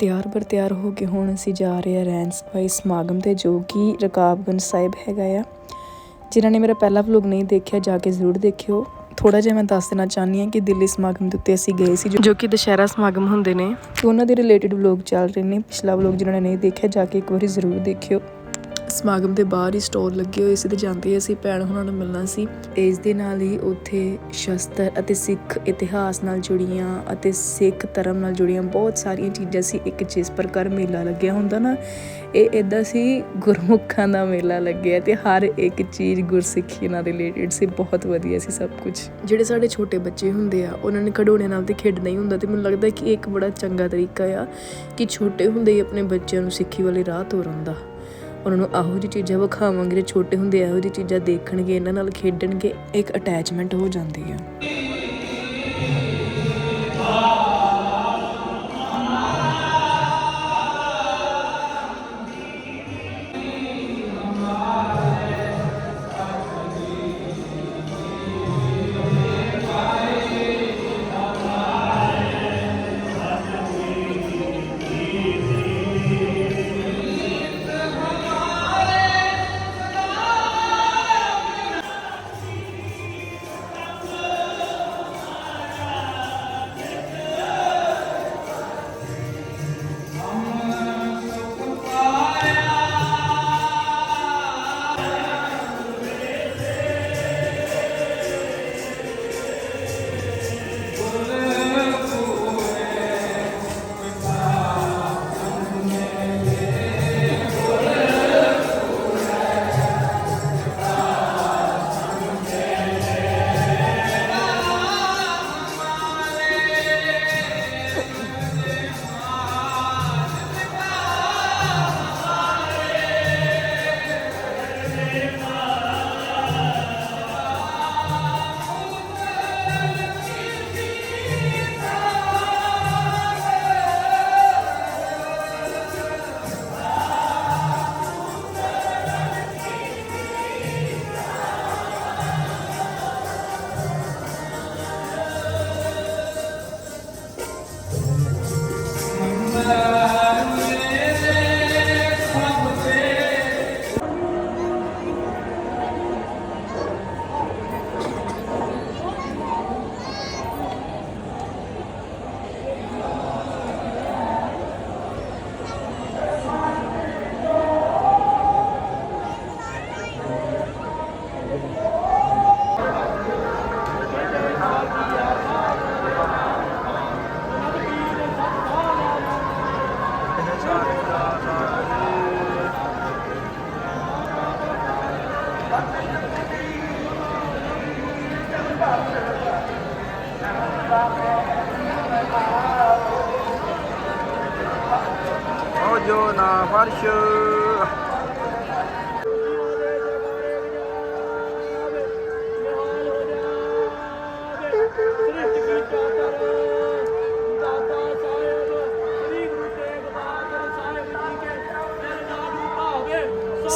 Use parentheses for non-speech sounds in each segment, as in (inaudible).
ਤਿਆਰ ਬਰ ਤਿਆਰ ਹੋ ਕੇ ਹੁਣ ਅਸੀਂ ਜਾ ਰਹੇ ਹਾਂ ਰੈਣ ਸਫ਼ਾਈ ਸਮਾਗਮ ਤੇ ਜੋ ਕਿ ਰਕਾਬਗੰਜ ਸਾਹਿਬ ਹੈਗਾ ਆ। ਜਿਨ੍ਹਾਂ ਨੇ ਮੇਰਾ ਪਹਿਲਾ ਵਲੋਗ ਨਹੀਂ ਦੇਖਿਆ ਜਾ ਕੇ ਜ਼ਰੂਰ ਦੇਖਿਓ। ਥੋੜਾ ਜਿਹਾ ਮੈਂ ਦੱਸ ਦੇਣਾ ਚਾਹਨੀ ਹਾਂ ਕਿ ਦਿੱਲੀ ਸਮਾਗਮ ਦੇ ਉੱਤੇ ਅਸੀਂ ਗਏ ਸੀ ਜੋ- ਜੋ ਕਿ ਦੁਸ਼ਹਿਰਾ ਸਮਾਗਮ ਹੁੰਦੇ ਨੇ। ਤੇ ਉਹਨਾਂ ਦੇ ਰਿਲੇਟਡ ਵਲੋਗ ਚੱਲ ਰਹੇ ਨੇ। ਪਿਛਲਾ ਵਲੋਗ ਜਿਨ੍ਹਾਂ ਨੇ ਨਹੀਂ ਦੇਖਿਆ ਜਾ ਕੇ ਇੱਕ ਵਾਰੀ ਜ਼ਰੂਰ ਦੇਖਿਓ। ਸਮਾਗਮ ਦੇ ਬਾਹਰ ਹੀ ਸਟੋਰ ਲੱਗੇ ਹੋਏ ਸੀ ਤੇ ਜਾਂਦੇ ਅਸੀਂ ਭੈਣ ਉਹਨਾਂ ਨੂੰ ਮਿਲਣਾ ਸੀ। ਇਸ ਦੇ ਨਾਲ ਹੀ ਉੱਥੇ ਸ਼ਸਤਰ ਅਤੇ ਸਿੱਖ ਇਤਿਹਾਸ ਨਾਲ ਜੁੜੀਆਂ ਅਤੇ ਸਿੱਖ ਧਰਮ ਨਾਲ ਜੁੜੀਆਂ ਬਹੁਤ ਸਾਰੀਆਂ ਚੀਜ਼ਾਂ ਸੀ ਇੱਕ ਚੀਜ਼ ਪਰ ਕਰ ਮੇਲਾ ਲੱਗਿਆ ਹੁੰਦਾ ਨਾ ਇਹ ਇਦਾਂ ਸੀ ਗੁਰਮੁਖਾਂ ਦਾ ਮੇਲਾ ਲੱਗਿਆ ਤੇ ਹਰ ਇੱਕ ਚੀਜ਼ ਗੁਰਸਿੱਖੀ ਨਾਲ ਰਿਲੇਟਡ ਸੀ ਬਹੁਤ ਵਧੀਆ ਸੀ ਸਭ ਕੁਝ। ਜਿਹੜੇ ਸਾਡੇ ਛੋਟੇ ਬੱਚੇ ਹੁੰਦੇ ਆ ਉਹਨਾਂ ਨੇ ਖਡੋਣੇ ਨਾਲ ਤੇ ਖੇਡਣਾ ਹੀ ਹੁੰਦਾ ਤੇ ਮੈਨੂੰ ਲੱਗਦਾ ਕਿ ਇਹ ਇੱਕ ਬੜਾ ਚੰਗਾ ਤਰੀਕਾ ਆ ਕਿ ਛੋਟੇ ਹੁੰਦੇ ਹੀ ਆਪਣੇ ਬੱਚਿਆਂ ਨੂੰ ਸਿੱਖੀ ਵਾਲੇ ਰਾਹ ਤੋਰਨ ਦਾ। ਉਹਨਾਂ ਨੂੰ ਇਹੋ ਜਿਹੀ ਚੀਜ਼ਾਂ ਵਿਖਾਵਾਂਗੇ ਜੇ ਛੋਟੇ ਹੁੰਦੇ ਇਹੋ ਜਿਹੀ ਚੀਜ਼ਾਂ ਦੇਖਣਗੇ, ਇਹਨਾਂ ਨਾਲ ਖੇਡਣਗੇ, ਇੱਕ ਅਟੈਚਮੈਂਟ ਹੋ ਜਾਂਦੀ ਆ।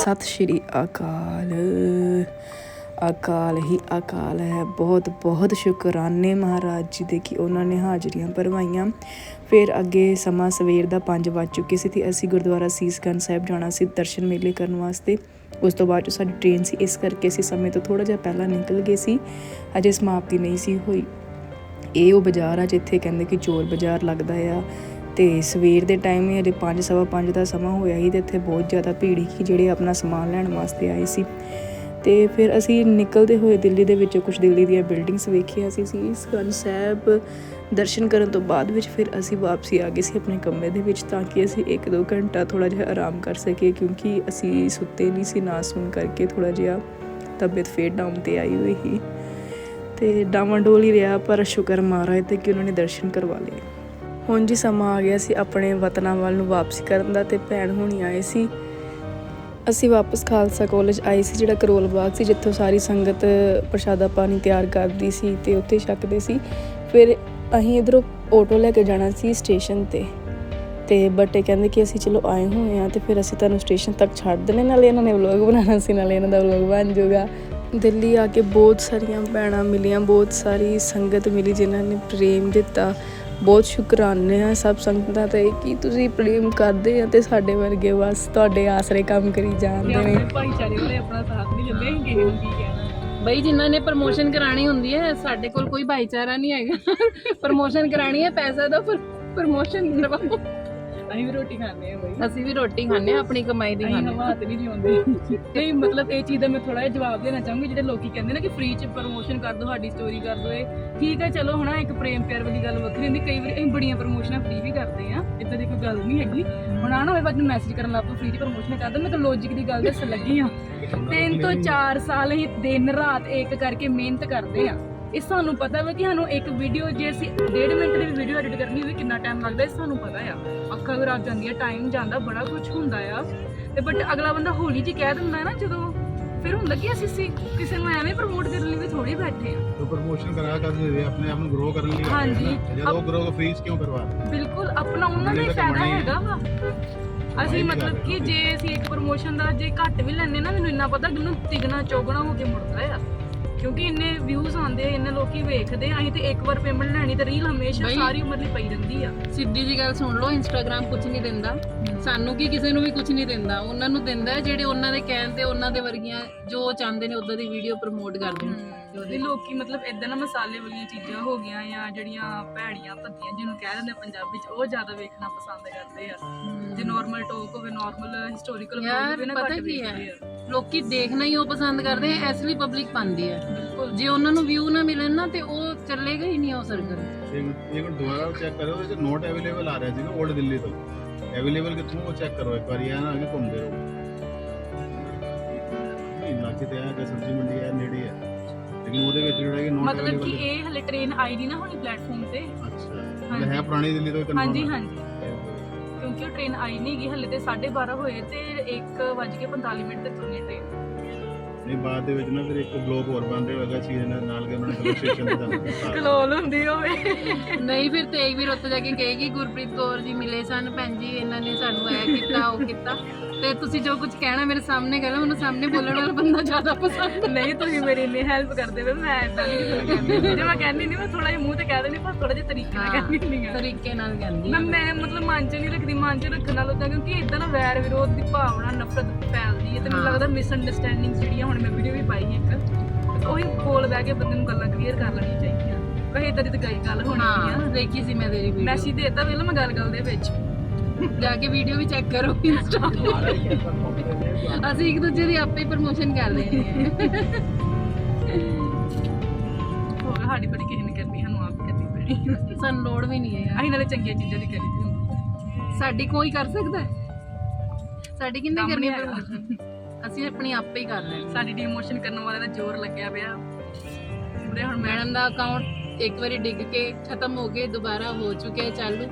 ਸਤਿ ਸ਼੍ਰੀ ਅਕਾਲ। ਅਕਾਲ ਹੀ ਅਕਾਲ ਹੈ। ਬਹੁਤ ਬਹੁਤ ਸ਼ੁਕਰਾਨੇ ਮਹਾਰਾਜ ਜੀ ਦੇ ਕਿ ਉਹਨਾਂ ਨੇ ਹਾਜ਼ਰੀਆਂ ਭਰਵਾਈਆਂ। ਫਿਰ ਅੱਗੇ ਸਮਾਂ ਸਵੇਰ ਦਾ 5 ਵੱਜ ਚੁੱਕੇ ਸੀ ਤੇ ਅਸੀਂ ਗੁਰਦੁਆਰਾ ਸੀਸਗੰਜ ਸਾਹਿਬ ਜਾਣਾ ਸੀ ਦਰਸ਼ਨ ਮੇਲੇ ਕਰਨ ਵਾਸਤੇ। ਉਸ ਤੋਂ ਬਾਅਦ ਜੋ ਸਾਡੀ ਟ੍ਰੇਨ ਸੀ, ਇਸ ਕਰਕੇ ਅਸੀਂ ਸਮੇਂ ਤੋਂ ਥੋੜਾ ਜਿਹਾ ਪਹਿਲਾਂ ਨਿਕਲ ਗਏ ਸੀ। ਅਜੇ ਸਮਾਪਤੀ ਨਹੀਂ ਸੀ ਹੋਈ। ਇਹ ਉਹ ਬਾਜ਼ਾਰ ਆ ਜਿੱਥੇ ਕਹਿੰਦੇ ਕਿ ਚੋਰ ਬਾਜ਼ਾਰ ਲੱਗਦਾ ਆ। ਤੇ ਸਵੇਰ ਦੇ ਟਾਈਮ ਹੀ ਅਜੇ 5:30 ਦਾ ਸਮਾਂ ਹੋਇਆ ਸੀ ਤੇ ਇੱਥੇ ਬਹੁਤ ਜ਼ਿਆਦਾ ਭੀੜ ਸੀ ਜਿਹੜੇ ਆਪਣਾ ਸਮਾਨ ਲੈਣ ਵਾਸਤੇ ਆਏ ਸੀ। ਤੇ ਫਿਰ ਅਸੀਂ ਨਿਕਲਦੇ ਹੋਏ ਦਿੱਲੀ ਦੇ ਵਿੱਚੋਂ ਕੁਝ ਦਿੱਲੀ ਦੀਆਂ ਬਿਲਡਿੰਗਸ ਵੇਖੀਆਂ ਸੀ ਸੀ ਗੰਜ ਸਾਹਿਬ ਦਰਸ਼ਨ ਕਰਨ ਤੋਂ ਬਾਅਦ ਵਿੱਚ ਫਿਰ ਅਸੀਂ ਵਾਪਸੀ ਆ ਗਏ ਸੀ ਆਪਣੇ ਕਮਰੇ ਦੇ ਵਿੱਚ ਤਾਂ ਕਿ ਅਸੀਂ 1-2 ਘੰਟਾ ਥੋੜਾ ਜਿਹਾ ਆਰਾਮ ਕਰ ਸਕੀਏ ਕਿਉਂਕਿ ਅਸੀਂ ਸੁੱਤੇ ਨਹੀਂ ਸੀ, ਨਾ ਸੁਣ ਕਰਕੇ ਥੋੜਾ ਜਿਹਾ ਤਬੀਅਤ ਫੇਰ ਡਾਊਨ ਤੇ ਆਈ ਹੋਈ ਸੀ। ਤੇ ਡਾਵਾਂਡੋਲ ਹੀ ਰਿਹਾ ਪਰ ਸ਼ੁਕਰ ਮਹਾਰਾਜ ਤੇ ਕਿ ਉਹਨਾਂ ਨੇ ਦਰਸ਼ਨ ਕਰਵਾ ਲਏ। ਹੁਣ ਜੀ ਸਮਾਂ ਆ ਗਿਆ ਸੀ ਆਪਣੇ ਵਤਨਾਂ ਵੱਲ ਨੂੰ ਵਾਪਸੀ ਕਰਨ ਦਾ ਤੇ ਭੈਣ ਹੁਣੀ ਆਏ ਸੀ। ਅਸੀਂ ਵਾਪਸ ਖਾਲਸਾ ਕਾਲਜ ਆਏ ਸੀ, ਜਿਹੜਾ ਕਰੋਲ ਬਾਗ ਸੀ, ਜਿੱਥੋਂ ਸਾਰੀ ਸੰਗਤ ਪ੍ਰਸ਼ਾਦਾ ਪਾਣੀ ਤਿਆਰ ਕਰਦੀ ਸੀ ਤੇ ਉੱਥੇ ਛਕਦੇ ਸੀ। ਫਿਰ ਅਸੀਂ ਇਧਰੋਂ ਆਟੋ ਲੈ ਕੇ ਜਾਣਾ ਸੀ ਸਟੇਸ਼ਨ ਤੇ। ਤੇ ਬਟ ਇਹ ਕਹਿੰਦੇ ਕਿ ਅਸੀਂ ਚਲੋ ਆਏ ਹੋਏ ਆ ਤੇ ਫਿਰ ਅਸੀਂ ਤੁਹਾਨੂੰ ਸਟੇਸ਼ਨ ਤੱਕ ਛੱਡ ਦਿੰਨੇ ਨਾਲੇ ਇਹਨਾਂ ਨੇ ਵਲੌਗ ਬਣਾਉਣਾ ਸੀ, ਨਾਲੇ ਇਹਨਾਂ ਦਾ ਵਲੌਗ ਬਣ ਜਾਊਗਾ। ਦਿੱਲੀ ਆ ਕੇ ਬਹੁਤ ਸਾਰੀਆਂ ਭੈਣਾਂ ਮਿਲੀਆਂ, ਬਹੁਤ ਸਾਰੀ ਸੰਗਤ ਮਿਲੀ ਜਿਨ੍ਹਾਂ ਨੇ ਪ੍ਰੇਮ ਦਿੱਤਾ। ਬਹੁਤ ਸ਼ੁਕਰਾਨੇ ਆ ਸਭ ਸੰਗਤਾਂ ਤੇ ਕਿ ਤੁਸੀਂ ਪ੍ਰੇਮ ਕਰਦੇ ਆ ਤੇ ਸਾਡੇ ਵਰਗੇ ਬਸ ਤੁਹਾਡੇ ਆਸਰੇ ਕੰਮ ਕਰੀ ਜਾਂਦੇ ਨੇ। ਭਾਈਚਾਰੇ ਵਾਲੇ ਆਪਣਾ ਸਾਥ ਨਹੀਂ ਦਿੰਦੇ ਅਸੀਂ ਕਿਸੇ ਨੂੰ ਕੀ ਕਹਿਣਾ। ਬਈ ਜਿਨ੍ਹਾਂ ਨੇ ਪ੍ਰਮੋਸ਼ਨ ਕਰਾਣੀ ਹੁੰਦੀ ਹੈ ਸਾਡੇ ਕੋਲ ਕੋਈ ਭਾਈਚਾਰਾ ਨਹੀਂ ਹੈਗਾ। (laughs) ਪ੍ਰਮੋਸ਼ਨ ਕਰਾਣੀ ਹੈ ਪੈਸਾ ਦੋ ਪਰ ਪ੍ਰਮੋਸ਼ਨ ਕਰਵਾਓ। ਅਸੀਂ ਵੀ ਰੋਟੀ ਖਾਂਦੇ ਆ ਬਈ। ਅਸੀਂ ਵੀ ਰੋਟੀ ਖਾਂਦੇ ਹਾਂ ਆਪਣੀ ਕਮਾਈ ਦੀ ਅਸੀਂ ਖਾਂਦੇ ਹਵਾ ਹੱਥ ਨਹੀਂ ਜਿਉਂਦੇ। ਨਹੀਂ ਮਤਲਬ ਇਹ ਚੀਜ਼ ਦਾ ਮੈਂ ਥੋੜਾ ਜਿਹਾ ਜਵਾਬ ਦੇਣਾ ਚਾਹੂੰਗੀ ਜਿਹੜੇ ਲੋਕੀ ਕਹਿੰਦੇ ਨਾ ਕਿ ਫ੍ਰੀ ਚ ਪ੍ਰੋਮੋਸ਼ਨ ਕਰ ਦੋ ਸਾਡੀ ਸਟੋਰੀ ਕਰ ਦੋ ਇਹ ਠੀਕ ਹੈ ਚਲੋ ਹਨਾ ਇੱਕ ਪ੍ਰੇਮ ਪਿਆਰ ਵਾਲੀ ਗੱਲ ਵੱਖਰੀ ਹੁੰਦੀ ਕਈ ਵਾਰੀ ਅਸੀਂ ਬੜੀਆਂ ਪ੍ਰੋਮੋਸ਼ਨਾਂ ਫ੍ਰੀ ਵੀ ਕਰਦੇ ਆ ਇਦਾਂ ਦੀ ਕੋਈ ਗੱਲ ਨਹੀਂ ਹੈਗੀ। ਹੁਣ ਆ ਨਾ ਹੋਵੇ ਬਾਅਦ ਮੈਸੇਜ ਕਰਨ ਲੱਗ ਪਓ ਫ੍ਰੀ ਦੀ ਪ੍ਰੋਮੋਸ਼ਨ ਕਰ ਦੋ ਮੈਂ ਤਾਂ ਲੌਜੀਕ ਦੀ ਗੱਲ ਦੱਸਣ ਲੱਗੀ ਆ ਤਿੰਨ ਤੋਂ 4 ਸਾਲ ਅਸੀਂ ਦਿਨ ਰਾਤ ਇੱਕ ਕਰਕੇ ਮਿਹਨਤ ਕਰਦੇ ਆ। ਇਹ ਸਾਨੂੰ ਪਤਾ ਵਾ ਕਿ ਸਾਨੂੰ ਇੱਕ ਵੀਡੀਓ ਜੇ ਅਸੀਂ ਡੇਢ ਮਿੰਟ ਦੀ ਵੀਡੀਓ ਐਡਿਟ ਕਰਨੀ ਹੋਵੇ ਕਿੰਨਾ ਟਾਈਮ ਲੱਗਦਾ ਇਹ ਸਾਨੂੰ ਪਤਾ ਆ। ਅੱਖਾਂ ਖਰਾਬ ਜਾਂਦੀਆਂ ਟਾਈਮ ਜਾਂਦਾ ਬੜਾ ਕੁਝ ਹੁੰਦਾ ਆ। ਤੇ ਬਟ ਅਗਲਾ ਬੰਦਾ ਹੌਲੀ ਜੀ ਕਹਿ ਦਿੰਦਾ ਨਾ ਜਦੋਂ ਫਿਰ ਹੁੰਦਾ ਕਿ ਅਸੀਂ ਸੀ ਕਿਸੇ ਨੂੰ ਐਵੇਂ ਪ੍ਰਮੋਟ ਕਰਨ ਲਈ ਵੀ ਥੋੜੀ ਬੈਠੇ ਆ। ਤੋ ਪ੍ਰਮੋਸ਼ਨ ਕਰਾ ਕਰ ਦੇ ਰਹੇ ਆਪਣੇ ਆਪ ਨੂੰ ਗਰੋ ਕਰਨ ਲਈ ਹਾਂਜੀ। ਜਦੋਂ ਗਰੋ ਫ੍ਰੀਜ਼ ਕਿਉਂ ਕਰਵਾ ਬਿਲਕੁਲ ਆਪਣਾ ਉਹਨਾਂ ਦਾ ਹੀ ਫਾਇਦਾ ਹੈਗਾ ਵਾ। ਅਸੀਂ ਮਤਲਬ ਕਿ ਜੇ ਅਸੀਂ ਇੱਕ ਪ੍ਰੋਮੋਸ਼ਨ ਦਾ ਜੇ ਘੱਟ ਵੀ ਲੈਣੇ ਨਾ ਮੈਨੂੰ ਇੰਨਾ ਪਤਾ ਕਿ ਉਹਨੂੰ ਤਿਗਣਾ ਚੋਗਣਾ ਹੋ ਕੇ ਮੁੜਦਾ ਆ। ਕਿਉਂਕਿ ਇੰਨੇ ਵਿਊਜ਼ ਆਉਂਦੇ ਇੰਨੇ ਲੋਕੀ ਵੇਖਦੇ ਆ, ਅਸੀਂ ਤੇ ਇੱਕ ਵਾਰ ਪੇਮੈਂਟ ਲੈਣੀ ਤੇ ਰੀਲ ਹਮੇਸ਼ਾ ਬਈ। ਸਾਰੀ ਉਮਰ ਲਈ ਪਈ ਰਹਿੰਦੀ ਆ। ਸਿੱਧੀ ਜੀ ਗੱਲ ਸੁਣ ਲਓ ਇੰਸਟਾਗ੍ਰam ਕੁਝ ਨਹੀਂ ਦਿੰਦਾ। ਸਾਨੂੰ ਕੀ ਕਿਸੇ ਨੂੰ ਵੀ ਕੁਝ ਨਹੀਂ ਦਿੰਦਾ। ਉਹਨਾਂ ਨੂੰ ਦਿੰਦਾ ਹੈ ਜਿਹੜੇ ਉਹਨਾਂ ਦੇ ਕਹਿਣ ਤੇ ਉਹਨਾਂ ਦੇ ਵਰਗੀਆਂ ਜੋ ਚਾਹੁੰਦੇ ਨੇ ਉਦਾਂ ਦੀ ਵੀਡੀਓ ਪ੍ਰਮੋਟ ਕਰਦੇ ਨੇ। ਤੇ ਉਹਦੇ ਵੀ ਲੋਕੀ ਮਤਲਬ ਇਦਾਂ ਨਾ ਮਸਾਲੇ ਵਾਲੀਆਂ ਚੀਜ਼ਾਂ ਹੋ ਗਈਆਂ ਜਾਂ ਜਿਹੜੀਆਂ ਭੈੜੀਆਂ ਭੱਤੀਆਂ ਜਿਹਨੂੰ ਕਹਿ ਦਿੰਦੇ ਆ ਪੰਜਾਬੀ ਚ ਉਹ ਜ਼ਿਆਦਾ ਵੇਖਣਾ ਪਸੰਦ ਕਰਦੇ ਆ। ਜੇ ਨਾਰਮਲ ਟੋਕ ਹੋਵੇ ਨਾਰਮਲ ਹਿਸਟੋਰੀਕਲ ਯਾਰ ਹੋਵੇ ਨਾ ਪਤਾ ਘੱਟ ਕੀ ਵੇਖਦੇ ਹੈ? ਆ। ਲੋਕੀ ਦੇਖਣਾ ਹੀ ਉਹ ਪਸੰਦ ਕਰਦੇ ਐ ਇਸ ਲਈ ਪਬਲਿਕ ਪਾਉਂਦੀ ਹੈ ਜੇ ਉਹਨਾਂ ਨੂੰ ਵਿਊ ਨਾ ਮਿਲਣ ਨਾ ਤੇ ਉਹ ਚੱਲੇਗਾ ਹੀ ਨਹੀਂ ਉਹ ਸਰਕਲ ਇੱਕ ਮਿੰਟ ਦੁਬਾਰਾ ਚੈੱਕ ਕਰੋ ਉਹਦੇ ਚ ਨੋਟ ਅਵੇਲੇਬਲ ਆ ਰਿਹਾ ਜੀ 올ਡ ਦਿੱਲੀ ਤੋਂ। ਅਵੇਲੇਬਲ ਕਿੱਥੋਂ ਉਹ ਚੈੱਕ ਕਰੋ ਇੱਕ ਵਾਰੀ ਇਹ ਨਾ ਅੱਗੇ ਘੁੰਮਦੇ ਰਹੋ। ਨਹੀਂ ਲੱਗ ਤੇ ਆ ਕਿ ਸਬਜ਼ੀ ਮੰਡੀ ਆ ਨੇੜੇ ਆ। ਮਤਲਬ ਕਿ ਇਹ ਹਲੇ ਟ੍ਰੇਨ ਆਈ ਨਹੀਂ ਨਾ ਹੋਣੀ ਪਲੇਟਫਾਰਮ ਤੇ। ਅੱਛਾ। ਮਤਲਬ ਹੈ ਪੁਰਾਣੀ ਦਿੱਲੀ ਤੋਂ ਹਾਂਜੀ ਹਾਂਜੀ। ਕਿਉਂਕਿ ਉਹ ਟ੍ਰੇਨ ਆਈ ਨਹੀਂ ਗਈ ਹਲੇ ਤੇ 12:30 ਹੋਏ ਤੇ 1:45 ਮਿੰਟ ਤੇ ਤੁਰਨੀ ਟ੍ਰੇਨ ਨਹੀਂ ਬਾਅਦ ਦੇ ਵਿੱਚ ਨਾ ਫਿਰ ਇੱਕ ਬਲੌਕ ਹੋਰ ਬੰਦੇ ਹੋਏਗਾ ਚੀਜ਼ ਨਾਲ ਨਾਲ ਕੇ ਉਹਨਾਂ ਨੇ ਸਟੇਸ਼ਨ ਤੇ ਜਾਣਾ। ਕਲੋਲ ਹੁੰਦੀ ਹੋਵੇ। ਨਹੀਂ ਫਿਰ ਤੇਗ ਵੀ ਰੁੱਤ ਜਾ ਕੇ ਕਹੇਗੀ ਗੁਰਪ੍ਰੀਤ ਕੌਰ ਜੀ ਮਿਲੇ ਸਨ ਭੈਣ ਜੀ ਇਹਨਾਂ ਨੇ ਸਾਨੂੰ ਐ ਕੀਤਾ ਉਹ ਕੀਤਾ। ਤੇ ਤੁਸੀਂ ਜੋ ਕੁਝ ਕਹਿਣਾ ਮੇਰੇ ਸਾਹਮਣੇ ਕਹਿਣਾ ਮੈਨੂੰ ਸਾਹਮਣੇ ਬੋਲਣ ਵਾਲਾ ਬੰਦਾ ਜ਼ਿਆਦਾ ਪਸੰਦ ਨਹੀਂ ਤੁਸੀਂ ਮੇਰੀ ਇੰਨੀ ਹੈਲਪ ਕਰਦੇ ਵੇ ਮੈਂ ਇਦਾਂ ਨਹੀਂ ਕਿਸੇ ਨੂੰ ਕਹਿੰਦੀ ਜੇ ਮੈਂ ਕਹਿੰਦੀ ਨਹੀਂ ਮੈਂ ਥੋੜਾ ਜਿਹਾ ਮੂੰਹ ਤੇ ਕਹਿ ਦਿੰਦੀ ਪਰ ਥੋੜਾ ਜਿਹਾ ਤਰੀਕੇ ਨਾਲ ਹਾਂ। ਕਹਿੰਦੀ ਹੁੰਦੀ ਆ ਤਰੀਕੇ ਨਾਲ ਕਹਿੰਦੀ ਮੈਂ। ਮੈਂ ਮਤਲਬ ਮਨ ਚ ਨਹੀਂ ਰੱਖਦੀ ਮਨ ਚ ਰੱਖਣ ਨਾਲ ਉਦਾਂ ਕਿਉਂਕਿ ਇਦਾਂ ਨਾ ਵੈਰ ਵਿਰੋਧ ਦੀ ਭਾਵਨਾ ਨਫ਼ਰਤ ਫੈਲਦੀ ਹੈ ਤੇ ਮੈਨੂੰ ਹਾਂ। ਲੱਗਦਾ ਮਿਸਅੰਡਰਸਟੈਂਡਿੰਗ ਜਿਹੜੀਆਂ ਹੁਣ ਮੈਂ ਵੀਡੀਓ ਵੀ ਪਾਈ ਸੀ ਇੱਕ ਉਹੀ ਕੋਲ ਬਹਿ ਕੇ ਬੰਦੇ ਨੂੰ ਗੱਲਾਂ ਕਲੀਅਰ ਕਰ ਲੈਣੀਆਂ ਚਾਹੀਦੀਆਂ ਕਹੇ ਇਦਾਂ ਦੀ ਤਾਂ ਗੱਲ ਹੋਣੀ ਨਹੀਂ ਹਾਂ ਆ ਦੇਖੀ ਸੀ ਮੈਂ ਤੇਰੀ ਵੀਡੀਓ ਮੈਸੇਜ ਦੇਤਾ ਵੇਲੇ ਮੈਂ ਗੱਲ ਗੱਲ ਦੇ ਵਿੱਚ ਜਾ ਕੇ ਵੀਡੀਓ ਵੀ ਚੈੱਕ ਕਰੋ ਇੰਸਟਾ ਅਸੀਂ ਇੱਕ ਦੂਜੇ ਦੀ ਆਪੇ ਹੀ ਪ੍ਰਮੋਸ਼ਨ ਕਰ ਰਹੇ ਹਾਂ। ਹੋਰ ਸਾਡੀ ਬੜੀ ਕਿਸੇ ਨੇ ਕਰਨੀ ਸਾਨੂੰ ਆਪ ਕਰਨੀ ਪੈਣੀ। ਸਾਨੂੰ ਲੋੜ ਵੀ ਨਹੀਂ ਹੈ ਯਾਰ। ਅਸੀਂ ਨਾਲੇ ਚੰਗੀਆਂ ਚੀਜ਼ਾਂ ਦੀ ਕਰੀ ਦੀ ਸਾਡੀ ਕੋਈ ਕਰ ਸਕਦਾ? ਸਾਡੀ ਕਿੰਨੇ ਕਰਨੀ promotion? ਅਸੀਂ ਆਪਣੀ ਆਪੇ ਹੀ ਕਰ ਲੈਣੀ ਸਾਡੀ ਡੀਮੋਸ਼ਨ ਕਰਨ ਵਾਲੇ ਦਾ ਜ਼ੋਰ ਲੱਗਿਆ ਪਿਆ। ਪੂਰੇ ਹੁਣ ਮੈਡਮ ਦਾ ਅਕਾਊਂਟ ਇੱਕ ਵਾਰੀ ਡਿੱਗ ਕੇ ਖਤਮ ਹੋ ਕੇ ਦੁਬਾਰਾ ਹੋ ਚੁੱਕਿਆ ਚਾਲੂ।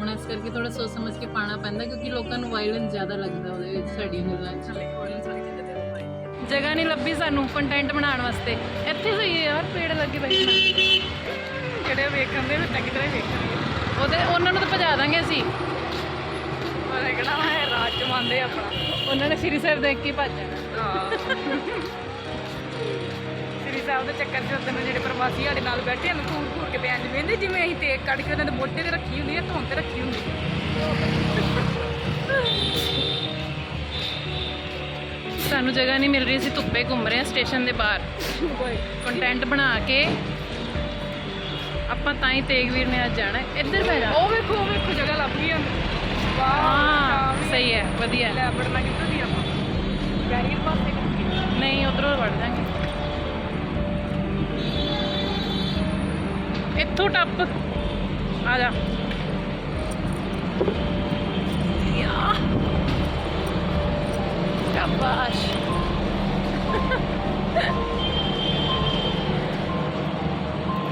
ਹੁਣ ਇਸ ਕਰਕੇ ਥੋੜਾ ਸੋਚ ਸਮਝ ਕੇ ਪਾਣਾ ਪੈਂਦਾ ਕਿਉਂਕਿ ਲੋਕਾਂ ਨੂੰ ਵਾਇਲੈਂਸ ਜ਼ਿਆਦਾ ਲੱਗਦਾ ਉਹਦੇ ਵਿੱਚ ਸਾਡੀ ਗੱਲਾਂ 'ਚ ਜਗ੍ਹਾ ਨਹੀਂ ਲੱਭੀ ਸਾਨੂੰ ਕੰਟੈਂਟ ਬਣਾਉਣ ਵਾਸਤੇ। ਇੱਥੇ ਸਹੀ ਹੈ ਯਾਰ ਪੇੜ ਲੱਗੇ ਨੇ। ਕਿਹੜੇ ਵੇਖਣ ਦੇ ਵਿੱਚ ਤਰ੍ਹਾਂ ਵੇਖਣ ਉਹਦੇ ਉਹਨਾਂ ਨੂੰ ਤਾਂ ਭਜਾ ਦਾਂਗੇ ਅਸੀਂ। ਪਰ ਕਿਹੜਾ ਹੈ ਰਾਜ ਜਮਾਂਦੇ ਆਪਣਾ। ਉਹਨਾਂ ਨੇ ਸ੍ਰੀ ਸਾਹਿਬ ਦੇਖ ਕੇ ਭੱਜ ਜਾਣਾ। ਹਾਂ। ਸਾਹਿਬ ਦੇ ਚੱਕਰ 'ਚ ਉਦੋਂ ਜਿਹੜੇ ਪ੍ਰਵਾਸੀ ਸਾਡੇ ਨਾਲ ਬੈਠੇ ਹਨ ਘੂਰ ਘੂਰ ਕੇ ਇੰਜ ਵੇਂਦੇ ਜਿਵੇਂ ਅਸੀਂ ਤੇਗ ਕੱਢ ਕੇ ਉਹਨਾਂ ਦੇ ਮੋਢੇ ਤੇ ਰੱਖੀ ਹੁੰਦੀ ਹੈ ਧੌਣ ਤੇ ਰੱਖੀ ਹੁੰਦੀ ਹੈ ਸਾਨੂੰ ਜਗ੍ਹਾ ਨਹੀਂ ਮਿਲ ਰਹੀ ਸੀ ਧੁੱਪੇ ਘੁੰਮ ਰਹੇ ਹਾਂ ਸਟੇਸ਼ਨ ਦੇ ਬਾਹਰ। ਕੰਟੈਂਟ ਬਣਾ ਕੇ ਆਪਾਂ ਤਾਂ ਹੀ ਤੇਗਵੀਰ ਨੇ ਅੱਜ ਜਾਣਾ। ਇੱਧਰ ਬਹਿ ਜਾ। ਉਹ ਵੇਖੋ ਉਹ ਵੇਖੋ ਜਗ੍ਹਾ ਲੱਭ ਗਈ ਹਨ ਵਾਹ ਸਹੀ ਹੈ ਵਧੀਆ। ਲੈ ਬੜਨਾ ਕਿੱਥੋਂ ਦੀ ਆਪਾਂ? ਬੈਰੀਅਰ ਪਾਸੇ ਨਹੀਂ ਉਧਰੋਂ ਵੜ ਜਾਾਂਗੇ। ਇੱਥੋਂ ਟੱਪ। ਆ ਜਾ। ਯਾ। ਸ਼ਾਬਾਸ਼।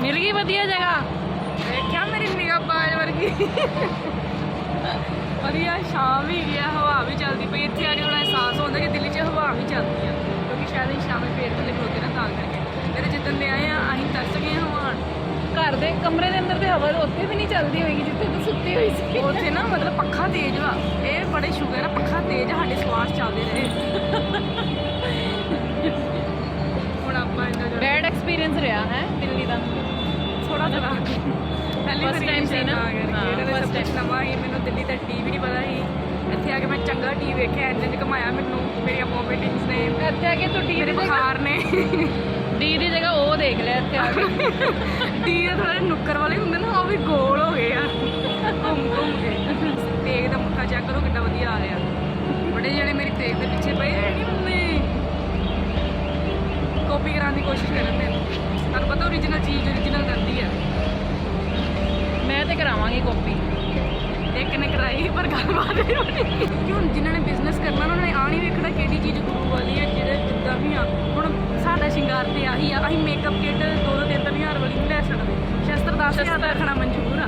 ਮਿਲ ਗਈ ਵਧੀਆ ਜਗ੍ਹਾ? ਵੇਖਿਆ ਮੇਰੀ ਨਿਗਾਹ ਬਾਜ ਵਰਗੀ? ਵਧੀਆ, ਸ਼ਾਮ ਵੀ ਗਿਆ, ਹਵਾ ਵੀ ਚੱਲਦੀ ਪਈ। ਇੱਥੇ ਆ ਕੇ ਬੜਾ ਅਹਿਸਾਸ ਹੁੰਦਾ ਕਿ ਦਿੱਲੀ 'ਚ ਹਵਾ ਵੀ ਚੱਲਦੀ ਆ। ਕਿਉਂਕਿ ਸ਼ਾਇਦ ਅਸੀਂ ਸ਼ਾਮੇ ਪੇੜ ਥੱਲੇ ਖੋਤੇ ਨਾ ਤਾਂ ਕਰਕੇ। ਮੇਰੇ ਜਿੱਦਣ ਦੇ ਆਏ ਆ, ਅਸੀਂ ਤਰਸ ਗਏ ਹਵਾ ਘਰ ਦੇ ਕਮਰੇ ਦੇ ਅੰਦਰ ਤੇ ਹਵਾ ਉੱਥੇ ਵੀ ਨਹੀਂ ਚੱਲਦੀ ਹੋਏਗੀ ਜਿੱਥੇ ਤੂੰ ਸੁੱਤੀ ਹੋਈ ਸੀ। ਉੱਥੇ ਨਾ ਮਤਲਬ ਪੱਖਾ ਤੇਜ਼ ਵਾ। ਇਹ ਬੜੇ ਸ਼ੁਕਰ ਆ ਪੱਖਾ ਤੇਜ਼ ਆ, ਸਾਡੇ ਸਵਾਸ ਚੱਲਦੇ ਰਹੇ। ਹੁਣ ਆਪਾਂ ਇੰਨਾ ਜਿਹਾ ਬੈਡ ਐਕਸਪੀਰੀਅੰਸ ਰਿਹਾ ਹੈ ਦਿੱਲੀ ਦਾ। ਥੋੜਾ ਥੋੜਾ ਫਸਟ ਟਾਈਮ ਸੀ ਨਾ? ਹਾਂ ਫਸਟ ਸਭ ਕੁਝ ਨਵਾਂ ਹੀ ਮੈਨੂੰ ਦਿੱਲੀ ਦਾ ਟੀ ਵੀ ਨਹੀਂ ਪਤਾ ਸੀ। ਇੱਥੇ ਆ ਕੇ ਮੈਂ ਚੰਗਾ ਟੀ ਵੇਖਿਆ ਇੰਜ ਇੰਜ ਘਮਾਇਆ ਮੈਨੂੰ। ਮੇਰੀਆਂ ਵੋਮਿਟਿੰਗਸ ਨੇ। ਇੱਥੇ ਆ ਕੇ ਤੂੰ ਡੀ ਮੇਰੇ ਬੁਖਾਰ ਨੇ। ਡੀ ਦੀ ਜਗ੍ਹਾ ਉਹ ਦੇਖ ਲਿਆ ਇੱਥੇ ਆ ਕੇ। (laughs) ਟੀ ਦੇ ਥੋੜੇ ਨੁੱਕਰ ਵਾਲੇ ਹੁੰਦੇ ਨਾ ਉਹ ਵੀ ਗੋਲ ਹੋ ਗਏ ਆ। ਘੁੰਮ ਘੁੰਮ ਕੇ। ਤੇਗ ਦਾ ਮੁੱਠਾ ਚੈੱਕ ਕਰੋ ਕਿੰਨਾ ਵਧੀਆ ਆ ਰਿਹਾ। ਬੜੇ ਜਿਹੜੇ ਮੇਰੀ ਤੇਗ ਦੇ ਪਿੱਛੇ ਪਏ ਇਹ ਨਹੀਂ ਹੁੰਦੇ ਕਾਪੀ ਕਰਾਉਣ ਦੀ ਕੋਸ਼ਿਸ਼ ਕਰਨ ਦੇ ਤੁਹਾਨੂੰ ਪਤਾ ਓਰੀਜਨਲ ਚੀਜ਼ ਓਰੀਜਨਲ ਕਰਦੀ ਆ। ਮੈਂ ਤੇ ਕਰਾਵਾਂਗੀ ਕਾਪੀ ਇੱਕ ਨੇ ਕਰਾਈ ਪਰ ਗੱਲਬਾਤ ਨਹੀਂ ਹੋਣੀ। ਕਿ ਹੁਣ ਜਿਨ੍ਹਾਂ ਨੇ ਬਿਜ਼ਨਸ ਕਰਨਾ ਉਹਨਾਂ ਨੇ ਆ ਨਹੀਂ ਵੇਖਣਾ ਕਿਹੜੀ ਚੀਜ਼ ਗੁਰੂ ਵਾਲੀ। ਸ਼ਸਤਰ 10000 ਰੱਖਣਾ ਮਨਜ਼ੂਰ ਆ।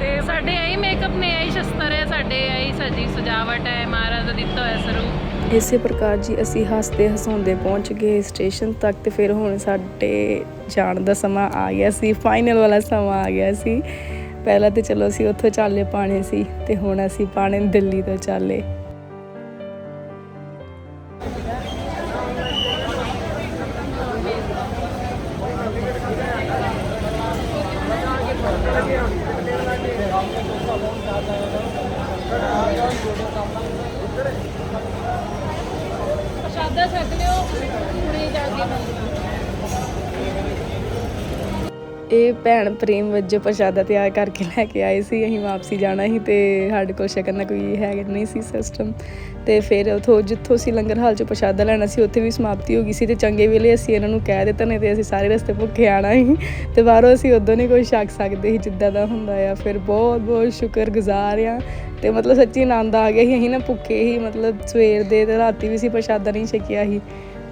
ਤੇ ਸਾਡੇ ਆਈ ਮੇਕਅਪ ਨੇ ਆਈ ਸ਼ਸਤਰ ਹੈ ਸਾਡੇ ਆਈ ਸਜੀ ਸਜਾਵਟ ਹੈ, ਮਹਾਰਾਜ ਦਾ ਦਿੱਤਾ ਹੋਇਆ ਸਰੂਪ ਇਸੇ ਪ੍ਰਕਾਰ ਜੀ ਅਸੀਂ ਹੱਸਦੇ ਹਸਾਉਂਦੇ ਪਹੁੰਚ ਗਏ ਸਟੇਸ਼ਨ ਤੱਕ ਤੇ ਫਿਰ ਹੁਣ ਸਾਡੇ ਜਾਣ ਦਾ ਸਮਾਂ ਆ ਗਿਆ ਸੀ ਫਾਈਨਲ ਵਾਲਾ ਸਮਾਂ ਆ ਗਿਆ ਸੀ। ਪਹਿਲਾਂ ਤੇ ਚਲੋ ਅਸੀਂ ਉੱਥੋਂ ਚਾਲੇ ਪਾਣੇ ਸੀ ਤੇ ਹੁਣ ਅਸੀਂ ਪਾਣੇ ਦਿੱਲੀ ਤੋਂ ਚਾਲੇ। ਇਹ ਭੈਣ ਪ੍ਰੇਮ ਵਜੋਂ ਪ੍ਰਸ਼ਾਦਾ ਤਿਆਰ ਕਰਕੇ ਲੈ ਕੇ ਆਏ ਸੀ। ਅਸੀਂ ਵਾਪਸੀ ਜਾਣਾ ਸੀ ਤੇ ਸਾਡੇ ਕੋਲ ਸ਼ਕਨ ਦਾ ਕੋਈ ਹੈ ਨਹੀਂ ਸੀ ਸਿਸਟਮ ਤੇ ਫਿਰ ਉਥੋਂ ਜਿੱਥੋਂ ਅਸੀਂ ਲੰਗਰ ਹਾਲ ਚੋਂ ਪ੍ਰਸ਼ਾਦਾ ਲੈਣਾ ਸੀ, ਉੱਥੇ ਵੀ ਸਮਾਪਤੀ ਹੋ ਗਈ ਸੀ ਤੇ ਚੰਗੇ ਵੇਲੇ ਅਸੀਂ ਇਹਨਾਂ ਨੂੰ ਕਹਿ ਦਿੱਤਾ, ਨਹੀਂ ਤੇ ਅਸੀਂ ਸਾਰੇ ਰਸਤੇ ਭੁੱਖੇ ਆਣਾ ਸੀ ਤੇ ਬਾਹਰੋਂ ਅਸੀਂ ਉਦੋਂ ਨਹੀਂ ਕੋਈ ਛਕ ਸਕਦੇ ਸੀ ਜਿੱਦਾਂ ਦਾ ਹੁੰਦਾ ਆ। ਫਿਰ ਬਹੁਤ ਬਹੁਤ ਸ਼ੁਕਰਗੁਜ਼ਾਰ ਆ ਤੇ ਮਤਲਬ ਸੱਚੀ ਆਨੰਦ ਆ ਗਿਆ ਸੀ। ਅਸੀਂ ਨਾ ਭੁੱਖੇ ਹੀ ਮਤਲਬ ਸਵੇਰ ਦੇ ਤੇ ਰਾਤੀ ਵੀ ਅਸੀਂ ਪ੍ਰਸ਼ਾਦਾ ਨਹੀਂ ਛਕਿਆ ਸੀ।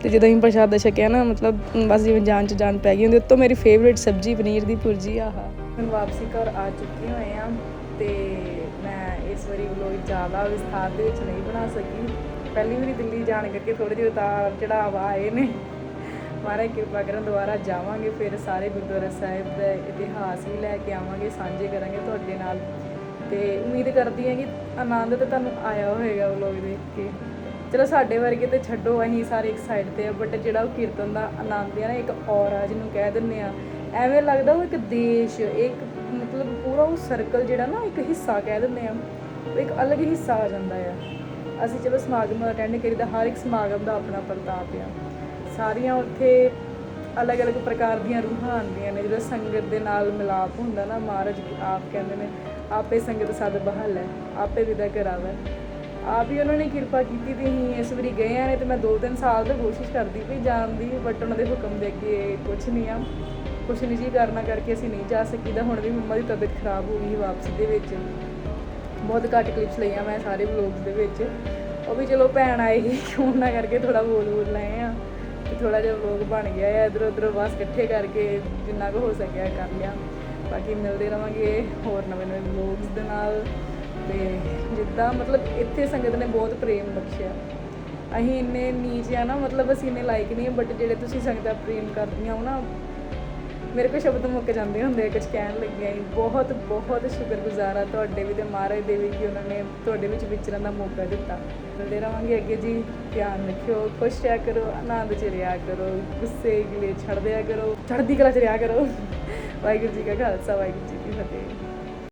ਤੇ ਜਦੋਂ ਅਸੀਂ ਪ੍ਰਸ਼ਾਦਾ ਛਕਿਆ ਨਾ, ਮਤਲਬ ਬਸ ਜਿਵੇਂ ਜਾਨ ਚ ਜਾਨ ਪੈ ਗਈ ਹੁੰਦੀ, ਉੱਤੋਂ ਮੇਰੀ ਫੇਵਰੇਟ ਸਬਜ਼ੀ ਪਨੀਰ ਦੀ ਭੁਰਜੀ ਆਹਾ। ਹੁਣ ਵਾਪਸੀ ਘਰ ਆ ਚੁੱਕੇ ਹੋਏ ਆ ਤੇ ਮੈਂ ਇਸ ਵਾਰੀ ਵਲੋਗ ਜ਼ਿਆਦਾ ਵਿਸਥਾਰ ਦੇ ਵਿੱਚ ਨਹੀਂ ਬਣਾ ਸਕੀ। ਪਹਿਲੀ ਵਾਰੀ ਦਿੱਲੀ ਜਾਣ ਕਰਕੇ ਥੋੜੇ ਜਿਹੇ ਉਤਾਰ ਚੜਾਵ ਆਏ ਨੇ। ਮਹਾਰਾਜ ਕਿਰਪਾ ਕਰਨ, ਦੁਬਾਰਾ ਜਾਵਾਂਗੇ ਫਿਰ ਸਾਰੇ ਗੁਰਦੁਆਰਾ ਸਾਹਿਬ ਦਾ ਇਤਿਹਾਸ ਵੀ ਲੈ ਕੇ ਆਵਾਂਗੇ, ਸਾਂਝੇ ਕਰਾਂਗੇ ਤੁਹਾਡੇ ਨਾਲ। ਤੇ ਉਮੀਦ ਕਰਦੀ ਹਾਂ ਕਿ ਆਨੰਦ ਤਾਂ ਤੁਹਾਨੂੰ ਆਇਆ ਹੋਵੇਗਾ ਵਲੋਗ ਦੇਖ ਕੇ। ਚਲੋ ਸਾਡੇ ਵਰਗੇ ਤੇ ਛੱਡੋ, ਅਸੀਂ ਸਾਰੇ ਇੱਕ ਸਾਈਡ ਤੇ ਆ ਬਟ ਜਿਹੜਾ ਉਹ ਕੀਰਤਨ ਦਾ ਆਨੰਦ ਆ ਨਾ, ਇੱਕ ਔਰਾ ਜਿਹਨੂੰ ਕਹਿ ਦਿੰਦੇ ਆ। ਐਵੇਂ ਲੱਗਦਾ ਉਹ ਇੱਕ ਦੇਸ਼, ਇੱਕ ਮਤਲਬ ਪੂਰਾ ਉਹ ਸਰਕਲ ਜਿਹੜਾ ਨਾ, ਇੱਕ ਹਿੱਸਾ ਕਹਿ ਦਿੰਦੇ ਆ। ਇੱਕ ਅਲੱਗ ਹੀ ਹਿੱਸਾ ਆ ਜਾਂਦਾ ਆ। ਅਸੀਂ ਚਲੋ ਸਮਾਗਮ ਅਟੈਂਡ ਕਰੀਦਾ ਹਰ ਇੱਕ ਸਮਾਗਮ ਦਾ ਆਪਣਾ ਪ੍ਰਤਾਪ ਆ। ਸਾਰੀਆਂ ਉੱਥੇ ਅਲੱਗ-ਅਲੱਗ ਪ੍ਰਕਾਰ ਦੀਆਂ ਰੂਹਾਂ ਆਉਂਦੀਆਂ ਨੇ ਜਦੋਂ ਸੰਗਤ ਦੇ ਨਾਲ ਮਿਲਾਪ ਹੁੰਦਾ ਨਾ, ਮਹਾਰਾਜ ਆਪ ਕਹਿੰਦੇ ਨੇ, ਆਪੇ ਸੰਗਤ ਸਦ ਬਹਾਲ ਹੈ, ਆਪੇ ਵਿਦਾ ਕਰਾਵੇ। ਆਪ ਹੀ ਉਹਨਾਂ ਨੇ ਕਿਰਪਾ ਕੀਤੀ ਤੇ ਅਸੀਂ ਇਸ ਵਾਰੀ ਗਏ ਆ ਨੇ ਤੇ ਮੈਂ 2-3 ਸਾਲ ਤੋਂ ਕੋਸ਼ਿਸ਼ ਕਰਦੀ ਪਈ ਜਾਣ ਦੀ ਬਟ ਉਹਨਾਂ ਦੇ ਹੁਕਮ ਦੇ ਅੱਗੇ ਕੁਝ ਨਹੀਂ ਆ। ਕੁਛ ਨਿੱਜੀ ਕਰਨਾ ਕਰਕੇ ਅਸੀਂ ਨਹੀਂ ਜਾ ਸਕੀਦਾ ਹੁਣ ਵੀ ਮੰਮਾ ਦੀ ਤਬੀਅਤ ਖਰਾਬ ਹੋ ਗਈ ਵਾਪਸੀ ਦੇ ਵਿੱਚ। ਬਹੁਤ ਘੱਟ ਕਲਿੱਪਸ ਲਈਆਂ ਮੈਂ ਸਾਰੇ ਵਲੋਗਸ ਦੇ ਵਿੱਚ। ਉਹ ਵੀ ਚਲੋ ਭੈਣ ਆਏ ਸੀ ਉਹਨਾਂ ਕਰਕੇ ਥੋੜਾ ਬੋਲ ਬੋਲ ਲਏ ਆ। ਤੇ ਥੋੜਾ ਜਿਹਾ ਵਲੋਗ ਬਣ ਗਿਆ ਹੈ ਇਧਰ ਉਧਰ ਬਸ ਇਕੱਠੇ ਕਰਕੇ ਜਿੰਨਾ ਕੁ ਹੋ ਸਕਿਆ ਕਰ ਲਿਆ। ਬਾਕੀ ਮਿਲਦੇ ਰਵਾਂਗੇ ਹੋਰ ਨਵੇਂ ਨਵੇਂ ਵਲੋਗਸ ਦੇ ਨਾਲ। ਤੇ ਜਿੱਦਾਂ ਮਤਲਬ ਇੱਥੇ ਸੰਗਤ ਨੇ ਬਹੁਤ ਪ੍ਰੇਮ ਬਖਸ਼ਿਆ। ਅਸੀਂ ਇੰਨੇ ਨੀਚ ਆ ਨਾ, ਮਤਲਬ ਅਸੀਂ ਇੰਨੇ ਲਾਇਕ ਨਹੀਂ ਬਟ ਜਿਹੜੇ ਤੁਸੀਂ ਸੰਗਤਾਂ ਪ੍ਰੇਮ ਕਰਦੀਆਂ ਹੋ ਨਾ, ਮੇਰੇ ਕੋਲ ਸ਼ਬਦ ਮੁੱਕ ਜਾਂਦੇ ਹੁੰਦੇ ਆ ਕੁਝ ਕਹਿਣ ਲੱਗਿਆ ਹੀ। ਬਹੁਤ ਬਹੁਤ ਸ਼ੁਕਰਗੁਜ਼ਾਰ ਆ ਤੁਹਾਡੇ ਵੀ ਤੇ ਮਹਾਰਾਜ ਦੇ ਵੀ ਕਿ ਉਹਨਾਂ ਨੇ ਤੁਹਾਡੇ ਵਿੱਚ ਵਿਚਰਨ ਦਾ ਮੌਕਾ ਦਿੱਤਾ। ਮਿਲਦੇ ਰਵਾਂਗੇ ਅੱਗੇ ਜੀ। ਧਿਆਨ ਰੱਖਿਓ, ਖੁਸ਼ ਰਿਹਾ ਕਰੋ, ਆਨੰਦ ਚ ਰਿਹਾ ਕਰੋ, ਗੁੱਸੇ ਗਿਲੇ ਛੱਡ ਦਿਆ ਕਰੋ। ਚੜ੍ਹਦੀ ਕਲਾ ਚ ਰਿਹਾ ਕਰੋ। ਵਾਹਿਗੁਰੂ ਜੀ ਕਾ ਖਾਲਸਾ, ਵਾਹਿਗੁਰੂ ਜੀ ਕੀ ਫਤਿਹ।